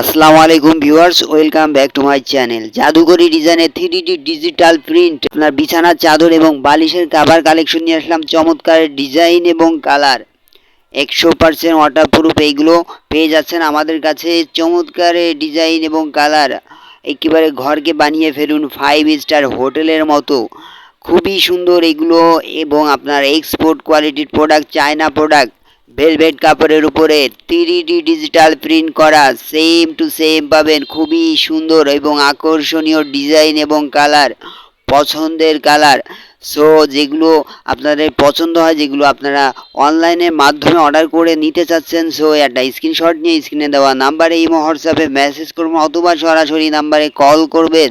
আসসালামু আলাইকুম viewers, welcome back to my channel. জাদুকরি ডিজাইনের থ্রি ডি ডিজিটাল প্রিন্ট। আপনার বিছানার চাদর এবং বালিশের কাভার কালেকশন নিয়ে আসলাম। চমৎকার ডিজাইন এবং কালার। একশো পার্সেন্ট ওয়াটারপ্রুফ এইগুলো পেয়ে যাচ্ছেন আমাদের কাছে। চমৎকার ডিজাইন এবং কালার। একেবারে ঘরকে বানিয়ে ফেলুন ফাইভ স্টার হোটেলের মতো। খুবই সুন্দর এগুলো এবং আপনার এক্সপোর্ট কোয়ালিটির প্রোডাক্ট চায়না প্রোডাক্ট ভেলভেট কাপড়ের উপরে থ্রি ডিজিটাল প্রিন্ট করা সেম টু সেম পাবেন, খুবই সুন্দর এবং আকর্ষণীয় ডিজাইন এবং কালার পছন্দের কালার সো যেগুলো আপনাদের পছন্দ হয়, যেগুলো আপনারা অনলাইনের মাধ্যমে অর্ডার করে নিতে চাচ্ছেন সো একটা স্ক্রিনশট নিয়ে স্ক্রিনে দেওয়া নাম্বারে এই হোয়াটসঅ্যাপে মেসেজ করবেন অথবা সরাসরি নাম্বারে কল করবেন।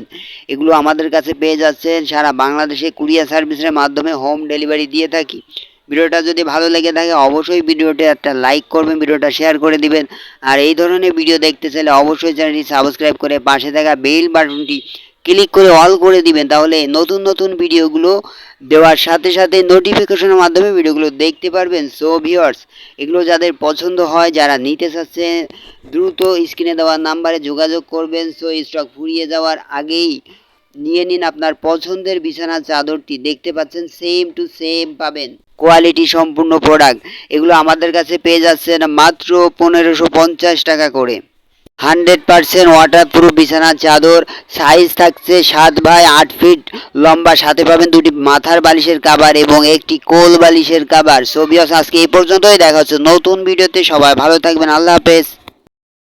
এগুলো আমাদের কাছে পেয়ে যাচ্ছেন, সারা বাংলাদেশে কুরিয়ার সার্ভিসের মাধ্যমে হোম ডেলিভারি দিয়ে থাকি। ভিডিওটা যদি ভালো লেগে থাকে, অবশ্যই ভিডিওটা একটা লাইক করবেন, ভিডিওটা শেয়ার করে দিবেন। আর এই ধরনের ভিডিও দেখতে চাইলে অবশ্যই চ্যানেলটি সাবস্ক্রাইব করে পাশে থাকা বেল বাটনটি ক্লিক করে অল করে দিবেন। তাহলে নতুন নতুন ভিডিওগুলো দেওয়ার সাথে সাথে নোটিফিকেশনের মাধ্যমে ভিডিওগুলো দেখতে পারবেন। সো ভিউয়ার্স এগুলো যাদের পছন্দ হয়, যারা নিতে চাচ্ছে, দ্রুত স্ক্রিনে দেওয়া নাম্বারে যোগাযোগ করবেন। সো স্টক ফুরিয়ে যাওয়ার আগেই নিয়ে নিন আপনার পছন্দের বিছানার চাদরটি। দেখতে পাচ্ছেন সেম টু সেম পাবেন। কোয়ালিটি সম্পূর্ণ প্রোডাক্ট এগুলো আমাদের কাছে পেয়ে যাচ্ছেন মাত্র পনেরোশো পঞ্চাশ টাকা করে। হান্ড্রেড পার্সেন্ট ওয়াটারপ্রুফ বিছানার চাদর। সাইজ থাকছে সাত বাই আট ফিট লম্বা সাথে পাবেন দুটি মাথার বালিশের কাবার এবং একটি কোল বালিশের কাবার সবিয়াস আজকে এই পর্যন্তই। দেখা হচ্ছে নতুন ভিডিওতে। সবাই ভালো থাকবেন। আল্লাহ হাফেজ।